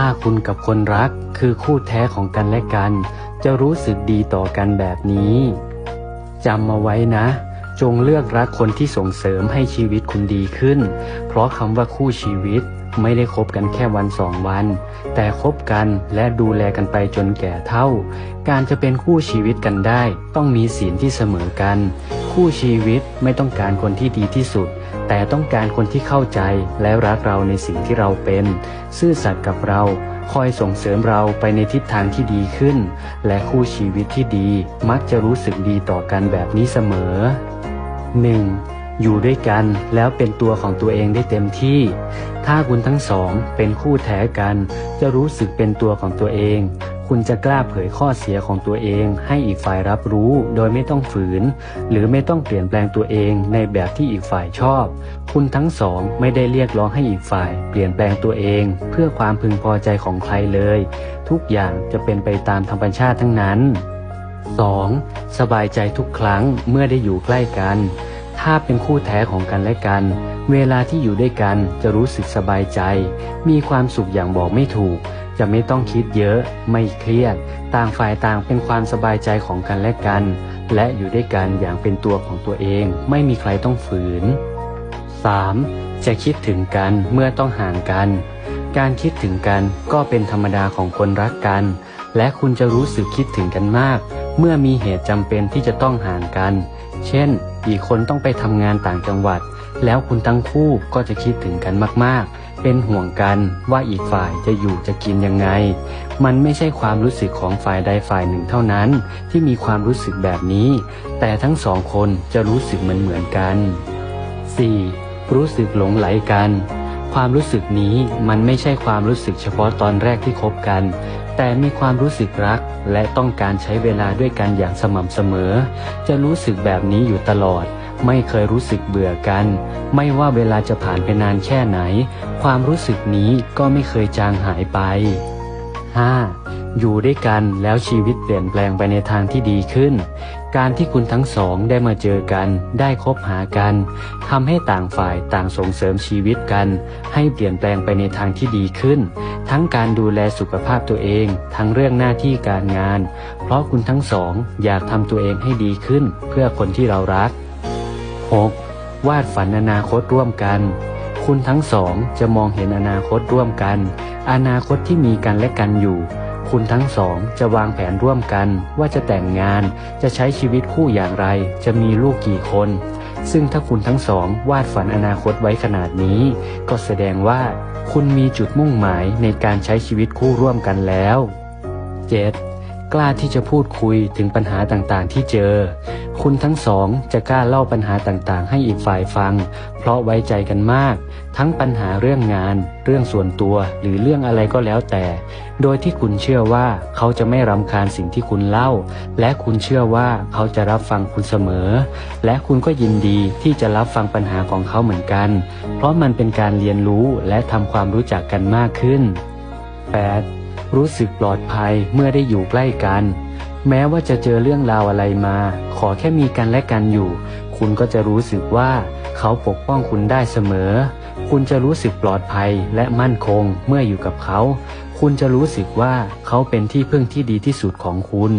ถ้าคุณกับคนรักคือคู่แท้ของกันและกัน จะรู้สึกดีต่อกันแบบนี้จำมาไว้นะ จงเลือกรักคนที่ส่งเสริมให้ชีวิตคุณดีขึ้น เพราะคำว่าคู่ชีวิตไม่ได้คบกันแค่วันสองวัน แต่คบกันและดูแลกันไปจนแก่เท่า การจะเป็นคู่ชีวิตกันได้ ต้องมีศีลที่เสมอกัน คู่ชีวิตไม่ต้องการคนที่ดีที่สุด แต่ต้องการคนที่เข้าใจและรักเราในสิ่งที่เราเป็น ซื่อสัตย์กับเราคอยส่งเสริมเราไปในทิศทางที่ดีขึ้น และคู่ชีวิตที่ดีมักจะรู้สึกดีต่อกันแบบนี้เสมอ 1. อยู่ด้วยกันแล้วเป็นตัวของตัวเองได้เต็มที่ ถ้าคุณทั้งสองเป็นคู่แท้กัน จะรู้สึกเป็นตัวของตัวเอง คุณจะกล้าเผยข้อเสียของตัวเอง ให้อีกฝ่ายรับรู้ โดยไม่ต้องฝืน หรือไม่ต้องเปลี่ยนแปลงตัวเองในแบบที่อีกฝ่ายชอบ คุณทั้งสองไม่ได้เรียกร้องให้อีกฝ่าย เปลี่ยนแปลงตัวเอง เพื่อความพึงพอใจของใครเลย ทุกอย่างจะเป็นไปตามธรรมชาติทั้งนั้น 2. สบายใจทุกครั้งเมื่อได้อยู่ใกล้กัน ถ้าเป็นคู่แท้ของกันและกัน เวลาที่อยู่ด้วยกันจะรู้สึกสบายใจ มีความสุขอย่างบอกไม่ถูก จะไม่ต้องคิดเยอะ ไม่เครียด ต่างฝ่ายต่างเป็นความสบายใจของกันและกัน และอยู่ด้วยกันอย่างเป็นตัวของตัวเอง ไม่มีใครต้องฝืน 3. จะคิดถึงกันเมื่อต้องห่างกัน การคิดถึงกันก็เป็นธรรมดาของคนรักกัน และคุณจะรู้สึกคิดถึงกันมาก เมื่อมีเหตุจำเป็นที่จะต้องห่างกัน เช่น อีกคนต้องไปทำงานต่างจังหวัด แล้วคุณทั้งคู่ก็จะคิดถึงกันมากๆ เป็นห่วงกันว่าอีกฝ่ายจะอยู่จะกินยังไง มันไม่ใช่ความรู้สึกของฝ่ายใดฝ่ายหนึ่งเท่านั้น ที่มีความรู้สึกแบบนี้ แต่ทั้งสองคนจะรู้สึกเหมือนเหมือนกัน 4. รู้สึกหลงไหลกัน ความรู้สึกนี้มันไม่ใช่ความรู้สึกเฉพาะตอนแรกที่คบกันแต่มีความรู้สึกรัก และต้องการใช้เวลาด้วยกันอย่างสม่ำเสมอ จะรู้สึกแบบนี้อยู่ตลอด ไม่เคยรู้สึกเบื่อกัน ไม่ว่าเวลาจะผ่านไปนานแค่ไหน ความรู้สึกนี้ก็ไม่เคยจางหายไป 5. อยู่ด้วยกันแล้วชีวิตเปลี่ยนแปลงไปในทางที่ดีขึ้น การที่คุณทั้งสองได้มาเจอกัน ได้คบหากันทำให้ต่างฝ่ายต่างส่งเสริมชีวิตกัน ให้เปลี่ยนแปลงไปในทางที่ดีขึ้น ทั้งการดูแลสุขภาพตัวเอง ทั้งเรื่องหน้าที่การงาน เพราะคุณทั้งสองอยากทำตัวเองให้ดีขึ้น เพื่อคนที่เรารัก 6. วาดฝันอนาคตร่วมกัน คุณทั้งสองจะมองเห็นอนาคตร่วมกัน อนาคตที่มีกันและกันอยู่ คุณทั้งสองจะวางแผนร่วมกันว่าจะแต่งงาน จะใช้ชีวิตคู่อย่างไร จะมีลูกกี่คน ซึ่งถ้าคุณทั้งสองวาดฝันอนาคตไว้ขนาดนี้ ก็แสดงว่า คุณมีจุดมุ่งหมายในการใช้ชีวิตคู่ร่วมกันแล้ว 7. กล้าที่จะพูดคุยถึงปัญหาต่างๆ ที่เจอ คุณทั้งสองจะกล้าเล่าปัญหาต่างๆ ให้อีกฝ่ายฟัง เพราะไว้ใจกันมาก ทั้งปัญหาเรื่องงาน เรื่องส่วนตัว หรือเรื่องอะไรก็แล้วแต่ โดยที่คุณเชื่อว่าเขาจะไม่รำคาญสิ่งที่คุณเล่า และคุณเชื่อว่าเขาจะรับฟังคุณเสมอ และคุณก็ยินดีที่จะรับฟังปัญหาของเขาเหมือนกัน เพราะมันเป็นการเรียนรู้และทำความรู้จักกันมากขึ้น 8. รู้สึกปลอดภัยเมื่อได้อยู่ใกล้กัน แม้ว่าจะเจอเรื่องราวอะไรมา ขอแค่มีกันและกันอยู่ คุณก็จะรู้สึกว่าเขาปกป้องคุณได้เสมอ คุณจะรู้สึกปลอดภัยและมั่นคงเมื่ออยู่กับเขา คุณจะรู้สึกว่าเขาเป็นที่พึ่งที่ดีที่สุดของคุณ